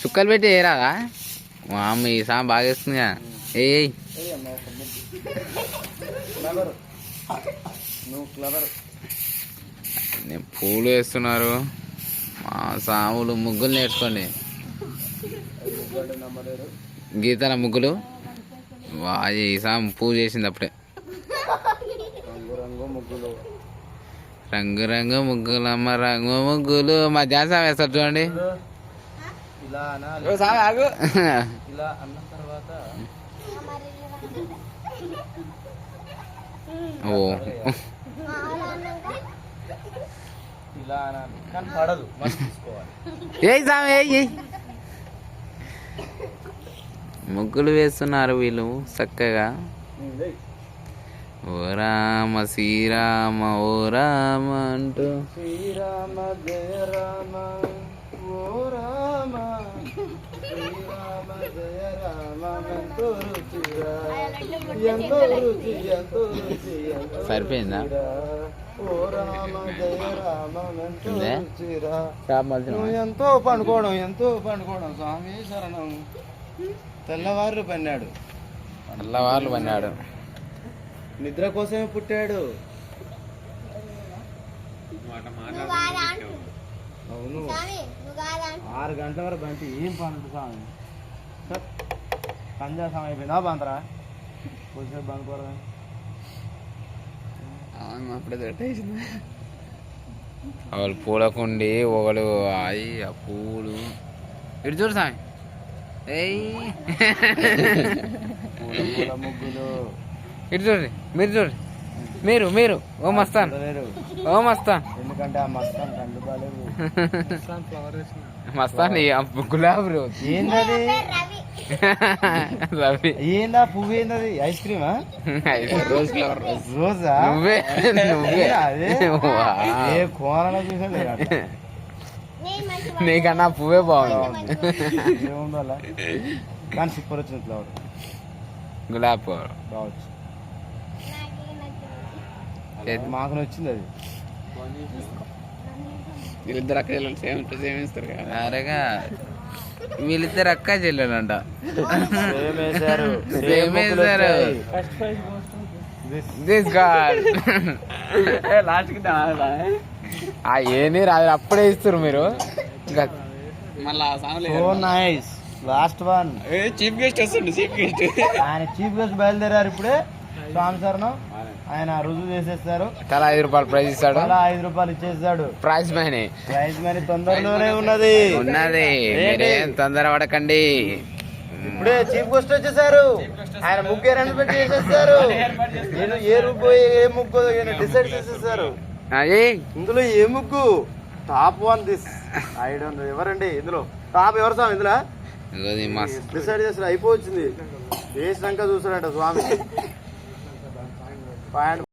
చుక్కలు పెట్టి ఏరాదా? మా అమ్మ ఈ సాం బాగా వేస్తుంది ఏయ్ నేను పూలు వేస్తున్నారు. మా సాములు ముగ్గులు నేర్చుకోండి. గీతల ముగ్గులు. వా ఈ సాం పూజ చేసింది అప్పుడే. రంగు ముగ్గులు రంగు రంగు ముగ్గులు అమ్మ రంగు ముగ్గులు. మా జాసా వేస్తారు చూడండి. ఓ ముగ్గులు వేస్తున్నారు వీళ్ళు చక్కగా. ఓ రామ శ్రీరామ ఓ రామ అంటూ శ్రీరామ జయ రామ ఓ రామ శ్రీరామ జయ రామ ఎంతో రుచిరా ఎంతో రుచి ఎంతో రుచి సరిపోయిందా? ఓ రామ జయ రామ ఎంతో? రుచిరా నువ్వు ఎంతో పండుకోవడం ఎంతో పండుకోవడం. స్వామి శరణం. తెల్లవారు పన్నాడు. వాళ్ళు పన్నాడు. నిద్ర కోసమే పుట్టాడు. అవును. ఆరు గంటల వరకు బంటి ఏం పనుంటు స్వామి? పంజా సమయం అయిపోయిందా బంతరా? కొంచెం బందుకోరా వాళ్ళు పూలకుండి ఒకడు అయి ఆ పూలు. ఇటు చూడు సామి ఏయ్. పూల ముగ్గులు ఇటు చూడండి మీరు చూడండి. మీరు మీరు ఓ మస్తాన్. ఓ మస్తాన్. ఎందుకంటే ఆ మస్తాన్ బాలేవు ఆ గులాబీ రోజు ఏందది? రవి. రవి ఏందా పువ్వు ఏందది? ఐస్ క్రీమా? Rose flower. రోజా? నువ్వే నువ్వే. ఏ కోనలో చూసా నేను మంచి నీకన్నా పువ్వే బాగుంది. ఏముందో కానీ సూపర్ వచ్చింది ఫ్లవర్ గులాబీ కావచ్చు నాకు మాకు నచ్చింది అది. వీళ్ళిద్దరు అక్క చెల్లెలు సేమ్ సేమ్ ఇస్తారు కదా. అరేగా వీళ్ళిద్దరు అక్క చెల్లెలంట. సేమ్ వేశారు. దిస్ గాడ్ లాస్ట్కి ఆ ఏంది రాదు అప్పుడే ఇస్తారు మీరు. Nice last one chief guest వస్తుండు చీఫ్ గెస్ట్ ఆయన చీఫ్ గెస్ట్ బయలుదేరారు ఇప్పుడే. స్వామి ఆయన రుజువు చేసేస్తారు. తలా ఐదు రూపాయలు ప్రైజ్ ఇస్తాడు. అలా ఐదు రూపాయలు ఇచ్చేస్తాడు. Prize money. ప్రైజ్ మనీ తొందరలోనే ఉన్నది. ఉన్నది. మీరేం తొందర పడకండి. ఇప్పుడే చీఫ్ గెస్ట్ వచ్చేసారు. ఆయన ముగ్గు అరేంజ్ పెట్టి చేసేస్తారు? ఈయన ఏ రూపు ఏ ముగ్గు డిసైడ్ చేసేసారు ఇందులో ఏ ముగ్గు? Top one this. I don't ఎవరండి ఇందులో? టాప్ ఎవరు స్వామి ఇందులో? డిసైడ్ చేస్తారు అయిపోవచ్చింది. వేసినాక చూసాడట స్వామి? પાયણ